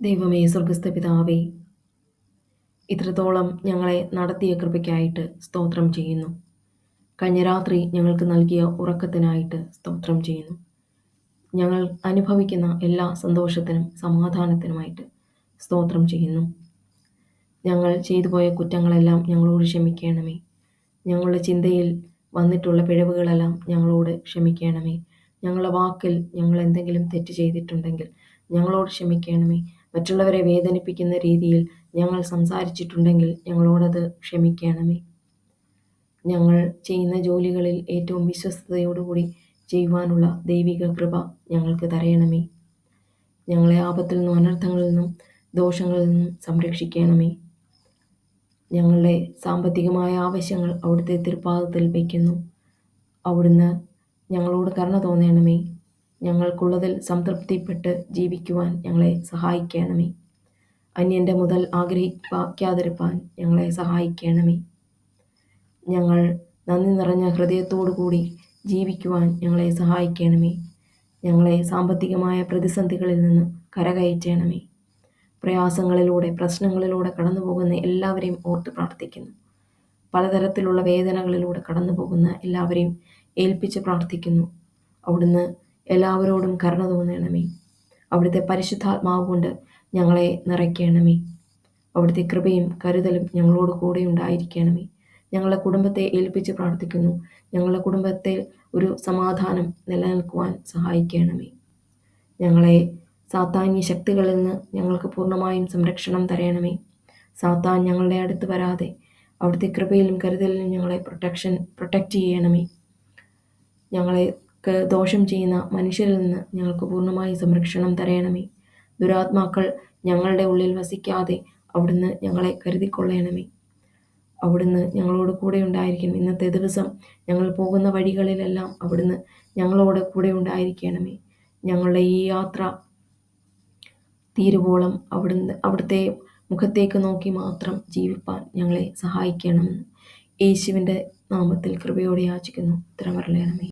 ദൈവമേ സ്വർഗസ്ഥ പിതാവേ ഇത്രത്തോളം ഞങ്ങളെ നടത്തിയ കൃപയ്ക്കായിട്ട് സ്തോത്രം ചെയ്യുന്നു. കഴിഞ്ഞ രാത്രി ഞങ്ങൾക്ക് നൽകിയ ഉറക്കത്തിനായിട്ട് സ്തോത്രം ചെയ്യുന്നു. ഞങ്ങൾ അനുഭവിക്കുന്ന എല്ലാ സന്തോഷത്തിനും സമാധാനത്തിനുമായിട്ട് സ്തോത്രം ചെയ്യുന്നു. ഞങ്ങൾ ചെയ്തു പോയ കുറ്റങ്ങളെല്ലാം ഞങ്ങളോട് ക്ഷമിക്കണമേ. ഞങ്ങളുടെ ചിന്തയിൽ വന്നിട്ടുള്ള പിഴവുകളെല്ലാം ഞങ്ങളോട് ക്ഷമിക്കണമേ. ഞങ്ങളുടെ വാക്കിൽ ഞങ്ങൾ എന്തെങ്കിലും തെറ്റ് ചെയ്തിട്ടുണ്ടെങ്കിൽ ഞങ്ങളോട് ക്ഷമിക്കണമേ. മറ്റുള്ളവരെ വേദനിപ്പിക്കുന്ന രീതിയിൽ ഞങ്ങൾ സംസാരിച്ചിട്ടുണ്ടെങ്കിൽ ഞങ്ങളോടത് ക്ഷമിക്കണമേ. ഞങ്ങൾ ചെയ്യുന്ന ജോലികളിൽ ഏറ്റവും വിശ്വസ്തയോടുകൂടി ചെയ്യുവാനുള്ള ദൈവിക കൃപ ഞങ്ങൾക്ക് തരയണമേ. ഞങ്ങളെ ആപത്തിൽ നിന്നും അനർത്ഥങ്ങളിൽ നിന്നും ദോഷങ്ങളിൽ നിന്നും സംരക്ഷിക്കണമേ. ഞങ്ങളുടെ സാമ്പത്തികമായ ആവശ്യങ്ങൾ അവിടുത്തെ തിരുപ്പാദത്തിൽ വയ്ക്കുന്നു. അവിടുന്ന് ഞങ്ങളോട് കരുണ തോന്നണമേ. ഞങ്ങൾക്കുള്ളതിൽ സംതൃപ്തിപ്പെട്ട് ജീവിക്കുവാൻ ഞങ്ങളെ സഹായിക്കണമേ. അന്യന്റെ മുതൽ ആഗ്രഹിക്കാതിരുപ്പാൻ ഞങ്ങളെ സഹായിക്കണമേ. ഞങ്ങൾ നന്ദി നിറഞ്ഞ ഹൃദയത്തോടു കൂടി ജീവിക്കുവാൻ ഞങ്ങളെ സഹായിക്കണമേ. ഞങ്ങളെ സാമ്പത്തികമായ പ്രതിസന്ധികളിൽ നിന്ന് കരകയറ്റണമേ. പ്രയാസങ്ങളിലൂടെ പ്രശ്നങ്ങളിലൂടെ കടന്നു പോകുന്ന എല്ലാവരെയും ഓർത്ത് പ്രാർത്ഥിക്കുന്നു. പലതരത്തിലുള്ള വേദനകളിലൂടെ കടന്നു പോകുന്ന എല്ലാവരെയും ഏൽപ്പിച്ച് പ്രാർത്ഥിക്കുന്നു. അവിടുന്ന് എല്ലാവരോടും കരുണ തോന്നണമേ. അവിടുത്തെ പരിശുദ്ധാത്മാവ് കൊണ്ട് ഞങ്ങളെ നിറയ്ക്കണമേ. അവിടുത്തെ കൃപയും കരുതലും ഞങ്ങളോട് കൂടെ ഉണ്ടായിരിക്കണമേ. ഞങ്ങളുടെ കുടുംബത്തെ ഏൽപ്പിച്ച് പ്രാർത്ഥിക്കുന്നു. ഞങ്ങളുടെ കുടുംബത്തെ ഒരു സമാധാനം നിലനിൽക്കുവാൻ സഹായിക്കണമേ. ഞങ്ങളെ സാത്താന്യ ശക്തികളിൽ നിന്ന് ഞങ്ങൾക്ക് പൂർണമായും സംരക്ഷണം തരയണമേ സാത്താൻ ഞങ്ങളുടെ അടുത്ത് വരാതെ അവിടുത്തെ കൃപയിലും കരുതലിലും ഞങ്ങളെ പ്രൊട്ടക്ഷൻ പ്രൊട്ടക്റ്റ് ചെയ്യണമേ. ഞങ്ങളെ ദോഷം ചെയ്യുന്ന മനുഷ്യരിൽ നിന്ന് ഞങ്ങൾക്ക് പൂർണമായി സംരക്ഷണം തരയണമേ. ദുരാത്മാക്കൾ ഞങ്ങളുടെ ഉള്ളിൽ വസിക്കാതെ അവിടുന്ന് ഞങ്ങളെ കരുതിക്കൊള്ളയണമേ അവിടുന്ന് ഞങ്ങളോട് കൂടെ ഉണ്ടായിരിക്കണം. ഇന്നത്തെ ദിവസം ഞങ്ങൾ പോകുന്ന വഴികളിലെല്ലാം അവിടുന്ന് ഞങ്ങളോട് കൂടെ ഉണ്ടായിരിക്കണമേ. ഞങ്ങളുടെ ഈ യാത്ര തീരുവോളം അവിടുന്ന് അവിടുത്തെ മുഖത്തേക്ക് നോക്കി മാത്രം ജീവിപ്പാൻ ഞങ്ങളെ സഹായിക്കണമെന്ന് യേശുവിന്റെ നാമത്തിൽ കൃപയോടെ യാചിക്കുന്നു ഉത്തരം വരളയണമേ